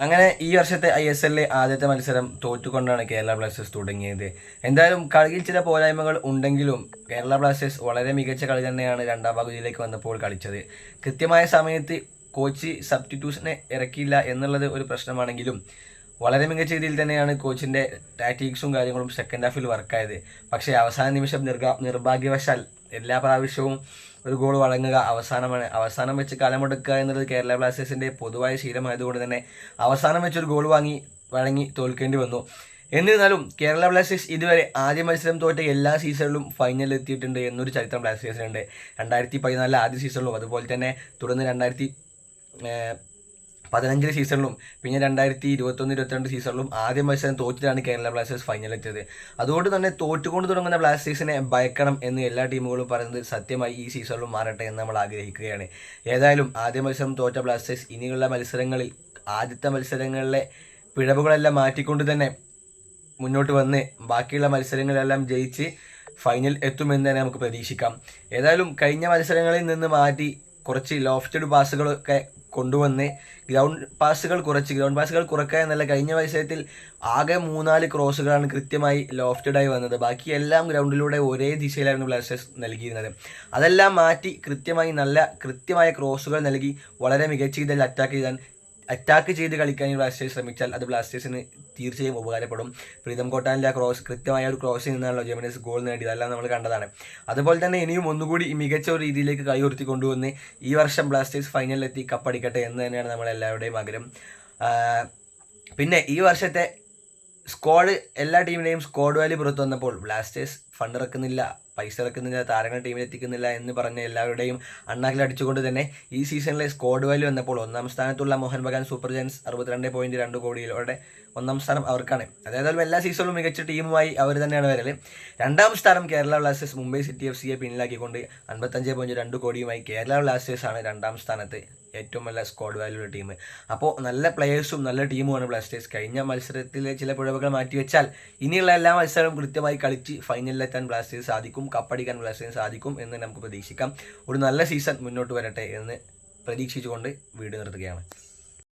അങ്ങനെ ഈ വർഷത്തെ ഐ എസ് എല്ലിലെ ആദ്യത്തെ മത്സരം തോറ്റുകൊണ്ടാണ് കേരള ബ്ലാസ്റ്റേഴ്സ് തുടങ്ങിയത്. എന്തായാലും കളിയിൽ ചില പോരായ്മകൾ ഉണ്ടെങ്കിലും കേരള ബ്ലാസ്റ്റേഴ്സ് വളരെ മികച്ച കളി തന്നെയാണ് രണ്ടാം പകുതിയിലേക്ക് വന്നപ്പോൾ കളിച്ചത്. കൃത്യമായ സമയത്ത് കോച്ച് സബ്സ്റ്റിറ്റ്യൂഷനെ ഇറക്കിയില്ല എന്നുള്ളത് ഒരു പ്രശ്നമാണെങ്കിലും വളരെ മികച്ച രീതിയിൽ തന്നെയാണ് കോച്ചിന്റെ ടാക്ടിക്സും കാര്യങ്ങളും സെക്കൻഡ് ഹാഫിൽ വർക്കായത് പക്ഷേ അവസാന നിമിഷം നിർഭാഗ്യവശാൽ എല്ലാ പ്രാവശ്യവും ഒരു ഗോൾ വഴങ്ങുക അവസാനമാണ്. അവസാനം വെച്ച് കലമെടുക്കുക എന്നുള്ളത് കേരള ബ്ലാസ്റ്റേഴ്സിന്റെ പൊതുവായ ശീലമായതുകൊണ്ട് തന്നെ അവസാനം വെച്ച് ഒരു ഗോൾ വാങ്ങി വഴങ്ങി തോൽക്കേണ്ടി വന്നു. എന്നിരുന്നാലും കേരള ബ്ലാസ്റ്റേഴ്സ് ഇതുവരെ ആദ്യ മത്സരം തോറ്റ എല്ലാ സീസണിലും ഫൈനലിൽ എത്തിയിട്ടുണ്ട് എന്നൊരു ചരിത്രം ബ്ലാസ്റ്റേഴ്സിനുണ്ട്. രണ്ടായിരത്തി പതിനാലിലെ ആദ്യ സീസണിലും അതുപോലെ തന്നെ തുടർന്ന് രണ്ടായിരത്തി പതിനഞ്ചിലെ സീസണിലും പിന്നെ രണ്ടായിരത്തി ഇരുപത്തൊന്ന് ഇരുപത്തിരണ്ട് സീസണിലും ആദ്യ മത്സരം തോറ്റിട്ടാണ് കേരള ബ്ലാസ്റ്റേഴ്സ് ഫൈനലെത്തിയത് അതുകൊണ്ട് തന്നെ തോറ്റുകൊണ്ട് തുടങ്ങുന്ന ബ്ലാസ്റ്റേഴ്സിനെ ഭയക്കണം എന്ന് എല്ലാ ടീമുകളും പറയുന്നത് സത്യമായി ഈ സീസണിലും മാറട്ടെ എന്ന് നമ്മൾ ആഗ്രഹിക്കുകയാണ്. ഏതായാലും ആദ്യ മത്സരം തോറ്റ ബ്ലാസ്റ്റേഴ്സ് ഇനിയുള്ള മത്സരങ്ങളിൽ ആദ്യത്തെ മത്സരങ്ങളിലെ പിഴവുകളെല്ലാം മാറ്റിക്കൊണ്ട് തന്നെ മുന്നോട്ട് വന്ന് ബാക്കിയുള്ള മത്സരങ്ങളെല്ലാം ജയിച്ച് ഫൈനൽ എത്തുമെന്ന് തന്നെ നമുക്ക് പ്രതീക്ഷിക്കാം. ഏതായാലും കഴിഞ്ഞ മത്സരങ്ങളിൽ നിന്ന് മാറ്റി കുറച്ച് ലോഫ്റ്റഡ് പാസുകളൊക്കെ കൊണ്ടുവന്ന് ഗ്രൗണ്ട് പാസുകൾ കുറച്ച് ഗ്രൗണ്ട് പാസുകൾ കുറക്കുക എന്നല്ല കഴിഞ്ഞ മത്സരത്തിൽ ആകെ മൂന്നാൽ ക്രോസുകളാണ് കൃത്യമായി ലോഫ്റ്റഡായി വന്നത്. ബാക്കി എല്ലാം ഗ്രൗണ്ടിലൂടെ ഒരേ ദിശയിലായിരുന്നു ബ്ലാസ്റ്റേഴ്സ് നൽകിയിരുന്നത്. അതെല്ലാം മാറ്റി കൃത്യമായി നല്ല കൃത്യമായ ക്രോസുകൾ നൽകി വളരെ മികച്ച രീതിയിൽ അറ്റാക്ക് ചെയ്താൽ അറ്റാക്ക് ചെയ്ത് കളിക്കാൻ ബ്ലാസ്റ്റേഴ്സ് ശ്രമിച്ചാൽ അത് ബ്ലാസ്റ്റേഴ്സിന് തീർച്ചയായും ഉപകാരപ്പെടും. പ്രീതം കോട്ടാനിലെ ക്രോസ് കൃത്യമായ ഒരു ക്രോസിൽ നിന്നാണല്ലോ ജെമിനസ് ഗോൾ നേടിയത്. അതെല്ലാം നമ്മൾ കണ്ടതാണ്. അതുപോലെ തന്നെ ഇനിയും ഒന്നുകൂടി മികച്ച ഒരു രീതിയിലേക്ക് കൈ ഉയർത്തി കൊണ്ടുവന്ന് ഈ വർഷം ബ്ലാസ്റ്റേഴ്സ് ഫൈനലിലെത്തി കപ്പടിക്കട്ടെ എന്ന് തന്നെയാണ് നമ്മളെല്ലാവരുടെയും ആഗ്രഹം. പിന്നെ ഈ വർഷത്തെ സ്ക്വാഡ് എല്ലാ ടീമിനെയും സ്ക്വാഡ് വാല്യൂ പുറത്തു വന്നപ്പോൾ ബ്ലാസ്റ്റേഴ്സ് ഫണ്ട് ഇറക്കുന്നില്ല. പൈസ ഇറക്കുന്നില്ല താരങ്ങൾ ടീമിൽ എത്തിക്കുന്നില്ല എന്ന് പറഞ്ഞ എല്ലാവരുടെയും അണ്ണാക്കിൽ അടിച്ചുകൊണ്ട് തന്നെ ഈ സീസണിലെ സ്കോഡ് വാല്യൂ വന്നപ്പോൾ ഒന്നാം സ്ഥാനത്തുള്ള മോഹൻ ബഗാൻ സൂപ്പർ ജയൻസ് അറുപത്തിരണ്ട് പോയിന്റ് രണ്ട് കോടിയിലൂടെ ഒന്നാം സ്ഥാനം അവർക്കാണ്. അതായത് എല്ലാ സീസണിലും മികച്ച ടീമുമായി അവർ തന്നെയാണ് വരൽ രണ്ടാം സ്ഥാനം Kerala Blasters Mumbai city F സിയെ പിന്നിലാക്കിക്കൊണ്ട് അൻപത്തഞ്ച് പോയിന്റ് രണ്ട് കോടിയുമായി കേരള ബ്ലാസ്റ്റേഴ്സ് ആണ് രണ്ടാം സ്ഥാനത്ത് ഏറ്റവും നല്ല വാല്യൂ ഉള്ള ടീം അപ്പോൾ നല്ല പ്ലെയേഴ്സും നല്ല ടീമുമാണ് ബ്ലാസ്റ്റേഴ്സ് കഴിഞ്ഞ മത്സരത്തിലെ ചില പിഴവുകൾ മാറ്റിവെച്ചാൽ ഇനിയുള്ള എല്ലാ മത്സരവും കൃത്യമായി കളിച്ച് ഫൈനലിലെത്താൻ ബ്ലാസ്റ്റേഴ്സ് സാധിക്കും. കപ്പടിക്കാൻ ബ്ലാസ്റ്റേഴ്സ് സാധിക്കും എന്ന് നമുക്ക് പ്രതീക്ഷിക്കാം. ഒരു നല്ല സീസൺ മുന്നോട്ട് വരട്ടെ എന്ന് പ്രതീക്ഷിച്ചുകൊണ്ട് വീട് നിർത്തുകയാണ്.